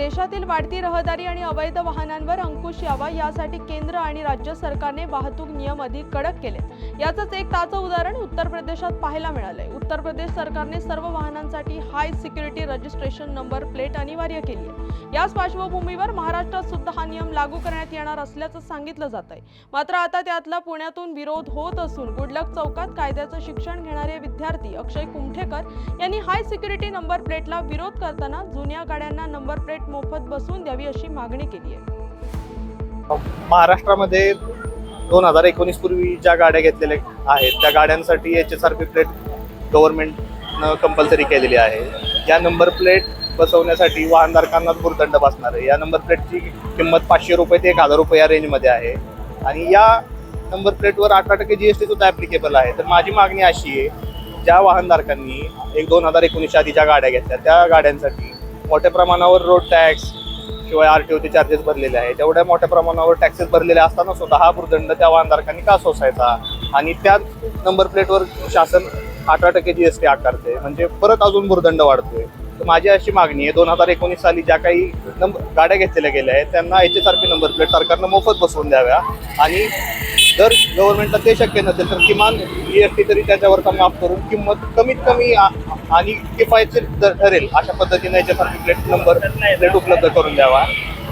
देशातील वाढती रहदारी आणि अवैध वाहनांवर अंकुश यावा यासाठी केंद्र आणि राज्य सरकारने वाहतूक नियम अधिक कडक केले. याचंच एक ताजं उदाहरण उत्तर प्रदेशात पाहायला मिळालंय. उत्तर प्रदेश सरकारने सर्व वाहनांसाठी high security registration number plate अनिवार्य केली आहे. याच पार्श्वभूमीवर महाराष्ट्रात सुद्धा हा नियम लागू करण्यात येणार असल्याचं सांगितलं जात आहे मात्र आता त्यातला पुण्यातून विरोध होत असून गुडलक चौकात कायद्याचं शिक्षण घेणारे विद्यार्थी अक्षय कुमठेकर यांनी हाय सिक्युरिटी नंबर प्लेटला विरोध करताना जुन्या गाड्यांना नंबर प्लेट मोफत बसून द्यावी अशी मागणी केली आहे. महाराष्ट्रामध्ये दोन हजार एकोणीस पूर्वी ज्या गाड्या घेतलेल्या आहेत त्या गाड्यांसाठी H S R P plate गव्हर्नमेंटनं compulsory केलेली आहे. या नंबर प्लेट बसवण्यासाठी वाहनधारकांना भुर्दंड बसणार आहे. या नंबर प्लेटची किंमत पाचशे रुपये ते एक हजार रुपये या रेंजमध्ये आहे. आणि या नंबर प्लेटवर अठरा टक्के जी एस टी सुद्धा ॲप्लिकेबल आहे. तर माझी मागणी अशी आहे ज्या वाहनधारकांनी एक दोन हजार एकोणीसच्या आधी ज्या गाड्या घेतल्या त्या गाड्यांसाठी मोठ्या प्रमाणावर रोड टॅक्स शिवाय आर टी ओचे चार्जेस भरलेले आहेत. तेवढ्या मोठ्या प्रमाणावर टॅक्सेस भरलेले असताना सुद्धा हा भूर्दंड त्या वाहनधारकांनी का सोसायचा? आणि त्या नंबर प्लेटवर शासन अठरा टक्के जी एस टी आकारते म्हणजे परत अजून भूर्दंड वाढतोय. तर माझी अशी मागणी आहे दोन हजार एकोणीस साली ज्या काही नंबर गाड्या घेतलेल्या गेल्या आहेत त्यांना H S R P number plate सरकारनं मोफत बसवून द्याव्या. आणि जर गव्हर्नमेंटला ते शक्य नसेल तर किमान जी एस टी तरी त्याच्यावरचा माफ करून किंमत कमीत कमी आणि किफायतशीर ठरेल अशा पद्धतीने याच्यासाठी प्लेट नंबर प्लेट उपलब्ध करून द्यावा.